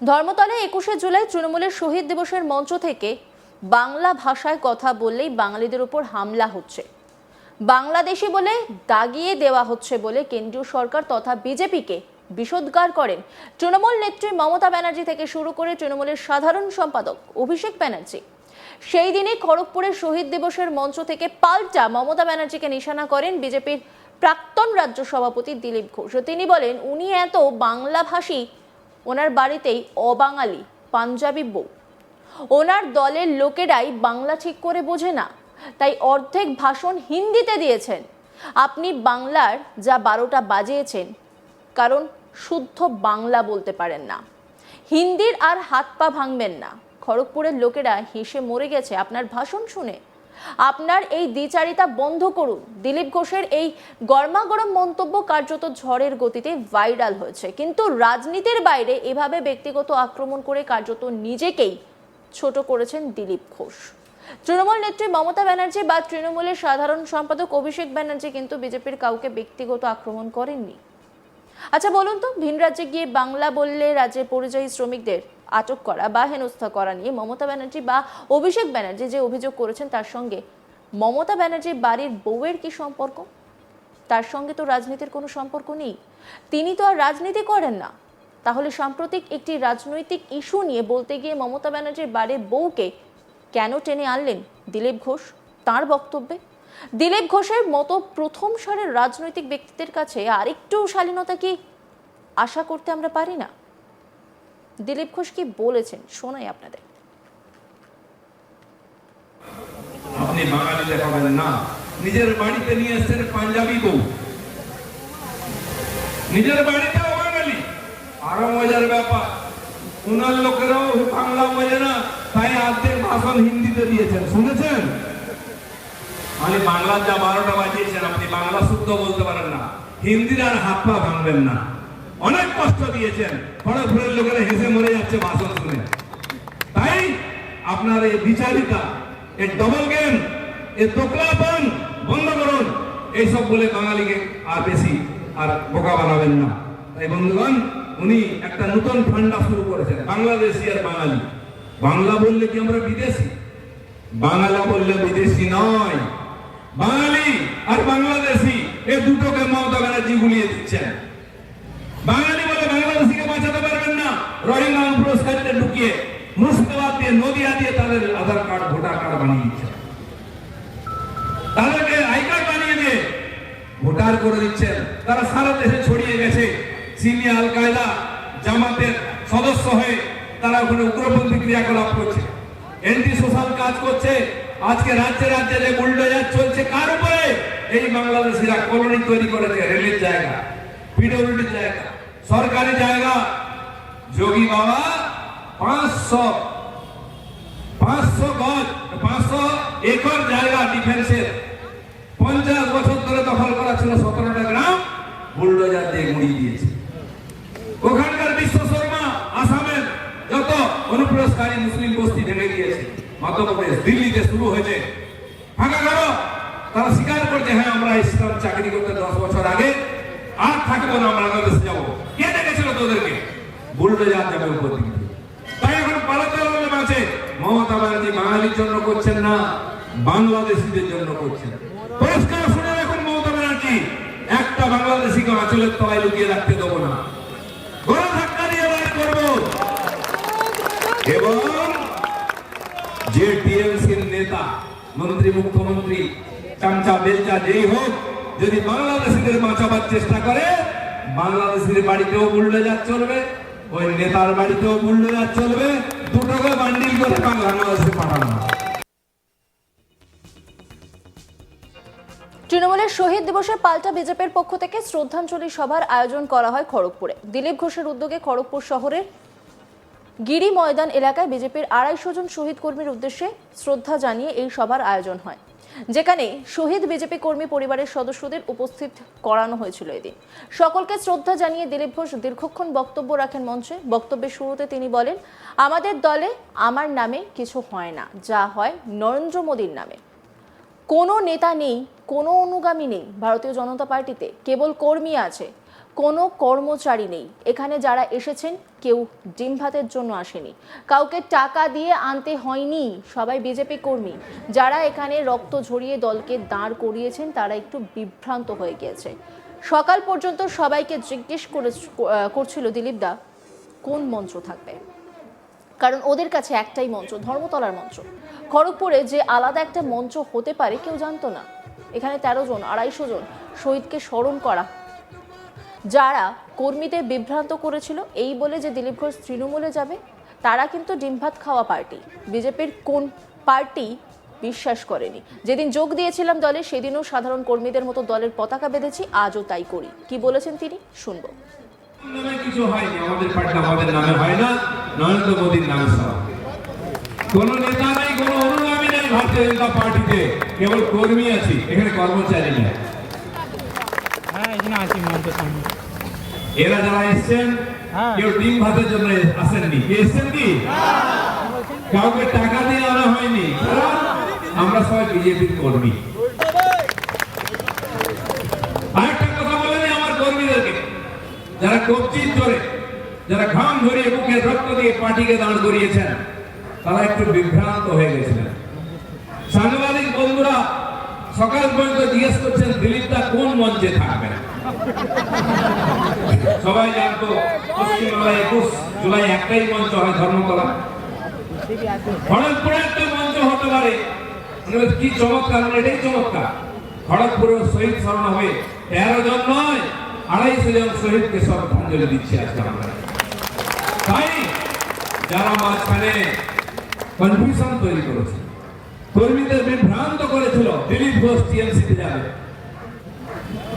ধর্মতলে একুশে জুলাই তৃণমূলের শহীদ দিবসের মঞ্চ থেকে বাংলা ভাষায় কথা বললেই বাঙালিদের উপর হামলা হচ্ছে। বাংলাদেশি বলে দাগিয়ে দেওয়া হচ্ছে বলে কেন্দ্রীয় সরকার তথা বিজেপিকে বিষোদ্গার করেন। তৃণমূল নেত্রী মমতা ব্যানার্জি থেকে শুরু করে তৃণমূলের সাধারণ সম্পাদক অভিষেক ব্যানার্জি। সেই দিনে খড়গপুরের শহীদ দিবসের মঞ্চ থেকে পাল্টা মমতা ব্যানার্জিকে নিশানা করেন বিজেপির প্রাক্তন রাজ্য সভাপতি দিলীপ ঘোষ। তিনি বলেন, উনি এত বাংলাভাষী ওনার বাড়িতেই অবাঙালি পাঞ্জাবি বউ। ওনার দলের লোকেরাই বাংলা ঠিক করে বোঝে না, তাই অর্ধেক ভাষণ হিন্দিতে দিয়েছেন। আপনি বাংলার যা বারোটা বাজিয়েছেন, কারণ শুদ্ধ বাংলা বলতে পারেন না। হিন্দির আর হাত পা ভাঙবেন না। খড়গপুরের লোকেরা হেসে মরে গেছে আপনার ভাষণ শুনে। আপনার এই দ্বিচারিতা বন্ধ করুন। দিলীপ ঘোষের এই গরমাগরম মন্তব্য কার্যত ঝড়ের গতিতে ভাইরাল হয়েছে। কিন্তু রাজনীতির বাইরে এভাবে ব্যক্তিগত আক্রমণ করে কার্যত নিজেকেই ছোট করেছেন দিলীপ ঘোষ। তৃণমূল নেত্রী মমতা ব্যানার্জি বা তৃণমূলের সাধারণ সম্পাদক অভিষেক ব্যানার্জি কিন্তু বিজেপির কাউকে ব্যক্তিগত আক্রমণ করেননি। আচ্ছা বলুন তো, ভিন রাজ্যে গিয়ে বাংলা বললে রাজ্যের পরিযায়ী শ্রমিকদের আটক করা বা হেনস্থা করা নিয়ে মমতা ব্যানার্জি বা অভিষেক ব্যানার্জি যে অভিযোগ করেছেন, তার সঙ্গে মমতা ব্যানার্জির বাড়ির বউয়ের কি সম্পর্ক? তার সঙ্গে তো রাজনীতির কোনো সম্পর্ক নেই। তিনি তো আর রাজনীতি করেন না। তাহলে সাম্প্রতিক একটি রাজনৈতিক ইস্যু নিয়ে বলতে গিয়ে মমতা ব্যানার্জির বাড়ির বউকে কেন টেনে আনলেন দিলীপ ঘোষ? তার বক্তব্যে? দিলীপ ঘোষের মতো প্রথম সারের রাজনৈতিক ব্যক্তিদের কাছে আরেকটু শালীনতা কি আশা করতে আমরা পারি না? দিলীপ ঘোষ কি বলেছেন, শোনাই আপনাদের। আপনি না। নিজের বাড়িতে নিয়ে এসছেন পাঞ্জাবি বউ। নিজের বাড়িতেও বাঙালি। আরও মজার ব্যাপার, উনার লোকেরাও বাংলা বোঝে না, তাই আর্ধেক ভাষণ হিন্দিতে দিয়েছেন। শুনেছেন? মানে বাংলার যা বারোটা বাজিয়েছেন, আপনি বাংলা শুদ্ধ বলতে পারেন না। হিন্দির আর হাত পা ভাঙবেন না। অনেক কষ্ট দিয়েছেন। খড়গপুরের লোকেরা হেসে মরে যাচ্ছে ভাষণ শুনে। তাই আপনার এই বিচারিতা, এই ডবল গেম এই দোকলাপন বন্ধ করুন। এইসব বলে বাঙালিকে আর বেশি আর বোকা বানাবেন না। তাই বন্ধুগণ, উনি একটা নতুন ঠান্ডা শুরু করেছেন, বাংলাদেশি আর বাঙালি। বাংলা বললে কি আমরা বিদেশি? বাংলা বললে বিদেশি নয়। বাঙালি আর বাংলাদেশি, এই দুটোকে মমতা ব্যানার্জি গুলিয়ে দিচ্ছেন বাঙালি বলে বাংলাদেশিকে বাঁচাতে পারবেন না রোহিঙ্গা পুরস্কারীদের ঢুকিয়ে মুর্শিদাবাদ দিয়ে নদিয়া দিয়ে তাদের আধার কার্ড, ভোটার কার্ড বানিয়ে দিচ্ছে। তাদেরকে আই কার্ড বানিয়ে দিয়ে ভোটার করে দিচ্ছেন। তারা সারা দেশে ছড়িয়ে গেছে। সিনিয়া আল কায়দা জামাতের সদস্য হয়ে তারা ওখানে উগ্রপন্থী ক্রিয়াকলাপ করছে। এন্টি সোশ্যাল কাজ করছে। আজকে রাজ্যে রাজ্যে যে বুলডোজার চলছে, কার উপরে? এই বাংলাদেশিরা কলোনি তৈরি করেছে, রেলের জায়গা পিডব্লিউডির জায়গা, সরকারি জায়গা। যোগী বাবা, পাঁচশো পাঁচশো একর জায়গা ডিফেন্সের পঞ্চাশ বছর ধরে দখল করা ছিল সতেরোটা গ্রাম বুলডোজার দিয়ে গুঁড়িয়ে ওখানকার বিশ্ব শর্মা, আসামের যত মুসলিম ভেঙে গিয়েছে, মধ্যপ্রদেশ, দিল্লিতে শুরু হয়েছে। তারা স্বীকার করছে হ্যাঁ আমরা চাকরি করতে দশ বছর আগে, আর থাকব না, আমরা যাব। কে দেখেছিল তোদেরকে? বুলডোজার যাবে উপর দিকে তাই এখন পালাতে হবে আছে মমতা ব্যানার্জি বাঙালির জন্য করছেন না, বাংলাদেশিদের জন্য করছেন। পরিষ্কার শুনে রাখুন মমতা ব্যানার্জি, একটা বাংলাদেশিকে আঁচলের তলায় লুকিয়ে রাখতে দেবো না। গলা ধাক্কা দিয়ে বাইর করব। এবং যে টিএমসির নেতা, মন্ত্রী, মুখ্যমন্ত্রী, চামচা, বেলচা, যেই হোক, যদি বাংলাদেশিদের বাঁচাবার চেষ্টা করে, বাংলাদেশের বাড়িতেও বুল্ডোজার চলবে, ওই নেতার বাড়িতেও বুল্ডোজার চলবে দুটোকে বান্ডিল করে পাঠানো তৃণমূলের শহীদ দিবসে পাল্টা বিজেপির পক্ষ থেকে শ্রদ্ধাঞ্জলি সভার আয়োজন করা হয় খড়গপুরে। দিলীপ ঘোষের উদ্যোগে খড়গপুর শহরের গিরি ময়দান এলাকায় বিজেপির আড়াইশো জন শহীদ কর্মীর উদ্দেশ্যে শ্রদ্ধা জানিয়ে এই সভার আয়োজন হয়। যেখানে শহীদ বিজেপি কর্মী পরিবারের সদস্যদের উপস্থিত করানো হয়েছিল এদিন। সকলকে শ্রদ্ধা জানিয়ে দিলীপ ঘোষ দীর্ঘক্ষণ বক্তব্য রাখেন মঞ্চে। বক্তব্যের শুরুতে তিনি বলেন, আমাদের দলে আমার নামে কিছু হয় না, যা হয় নরেন্দ্র মোদীর নামে। কোনো নেতা নেই, কোনো অনুগামী নেই। ভারতীয় জনতা পার্টিতে কেবল কর্মী আছে। কোনো কর্মচারী নেই। এখানে যারা এসেছেন, কেউ ডিম ভাতের জন্য আসেনি। কাউকে টাকা দিয়ে আনতে হয়নি সবাই বিজেপি কর্মী। যারা এখানে রক্ত ঝরিয়ে দলকে দাঁড় করিয়েছেন, তারা একটু বিভ্রান্ত হয়ে গিয়েছে। সকাল পর্যন্ত সবাইকে জিজ্ঞেস করে করছিল, দিলীপ দা, কোন মন্ত্র থাকবে? কারণ ওদের কাছে একটাই মঞ্চ, ধর্মতলার মঞ্চ। খড়গপুরে যে আলাদা একটা মঞ্চ হতে পারে, কেউ জানতো না। এখানে তেরো জন, আড়াইশো জন শহীদকে স্মরণ করা যারা কর্মীদের বিভ্রান্ত করেছিল, এই বলে যে দিলীপ ঘোষ তৃণমূলে যাবে, তারা কিন্তু ডিম ভাত খাওয়া পার্টি। বিজেপির কোন পার্টি বিশ্বাস করেনি। যেদিন যোগ দিয়েছিলাম দলে, সেদিনও সাধারণ কর্মীদের মতো দলের পতাকা বেঁধেছি, আজও তাই করি। কি বলেছেন তিনি? শুনব। কিছু হয়নি, আমাদের পার্টি আমাদের নামে হয় না, নরেন্দ্র মোদীর নামে নেতা নাই অনুগামী ভারতীয় জনতা পার্টিতে, কেবল কর্মী আছি, এখানে কর্মচারী নেই। হ্যাঁ আছি মঞ্চের সামনে। এরা যারা এসছেন হ্যাঁ। কেউ ডিম ভাতের জন্য আসেননি। এসছেন কি? কাউকে টাকা দিয়ে আনা হয়নি। আমরা সবাই বিজেপির কর্মী। আরেকটা কথা বলেন আমার কর্মীদেরকে। যারা কবজির ধরে যারা ঘাম ধরিয়ে বুকে রক্ত দিয়ে পার্টিকে দাঁড় করিয়েছেন তারা একটু বিভ্রান্ত হয়ে গেছিলেন। সাংবাদিক বন্ধুরা সকাল পর্যন্ত জিজ্ঞেস করছেন দিলীপ দা কোন মঞ্চে থাকবেন সবাই জানতো পশ্চিমবাংলায় একুশ জুলাই একটাই মঞ্চ হয় ধর্মতলা। খড়গপুরে একটা মঞ্চ হতে পারে। কি চমৎকার মানে এটাই চমৎকার। খড়গপুরে শহীদ স্মরণ হবে। তেরো জন নয়, আড়াইশো জন শহীদকে শ্রদ্ধাঞ্জলি দিচ্ছি আজকে আমরা। তাই যারা মাঝখানে কনফিউশন তৈরি করেছে কর্মীদের বিভ্রান্ত করেছিল। দিলীপ ঘোষ টিএমসিতে যাবে।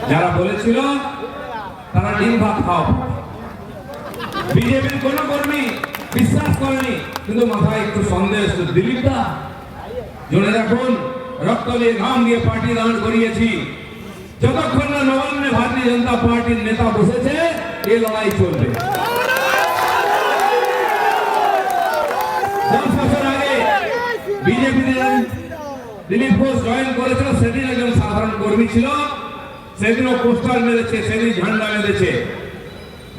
যারা বলেছিল, তারা ডিম ভাত খাও। বিজেপির কোন কর্মী বিশ্বাস করেনি, কিন্তু মাথায় একটু সন্দেহ দিলীপ দা জোরে রাখুন, রক্ত দিয়ে ঘাম দিয়ে পার্টি দাঁড় করিয়েছি। যতক্ষণ না নবান্নে ভারতীয় জনতা পার্টির নেতা বসেছে, এ লড়াই চলবে। বিজেপি দিলীপ ঘোষ জয়েন করেছিল, সেদিন একজন সাধারণ কর্মী ছিল। সেদিনও পোস্টার মেরেছে, সেদিন ঝান্ডা মেরেছে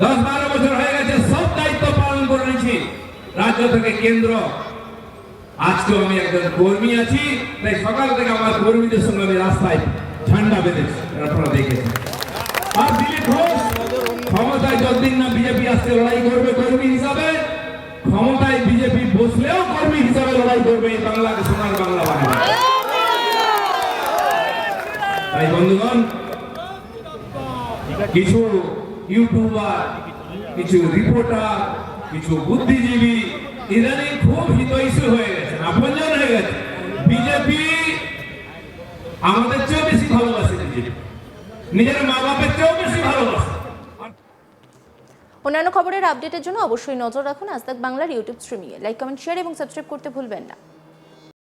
দশ বারো বছর হয়ে গেছে, সব দায়িত্ব পালন করে নিয়েছি। রাজ্য থেকে কেন্দ্র। আজকেও আমি একজন কর্মী আছি, তাই সকাল থেকে আমার কর্মীদের সঙ্গে আমি রাস্তায় ঝান্ডা বেঁধেছি আপনারা দেখেছেন। আর দিলীপ ঘোষ ক্ষমতায় যতদিন না বিজেপি আসছে, লড়াই করবে কর্মী হিসাবে। ক্ষমতায় বিজেপি বসলেও কর্মী হিসাবে লড়াই করবে এই বাংলাকে সোনার বাংলা বানাবে। তাই বন্ধুগণ, কিছু ইউটিউবার, কিছু রিপোর্টার, কিছু বুদ্ধিজীবী, ইদানিং খুব হিতৈষী হয়ে গেছে আপনজন হয়ে গেছে বিজেপি আমাদের চেয়েও বেশি ভালোবাসে বিজেপি। নিজের মা বাপের চেয়েও বেশি ভালোবাসে। অন্যান্য খবরের আপডেটের জন্য অবশ্যই নজর রাখুন আজ বাংলার ইউটিউব স্ট্রিমিংয়ে। লাইক, কমেন্ট, শেয়ার এবং সাবস্ক্রাইব করতে ভুলবেন না।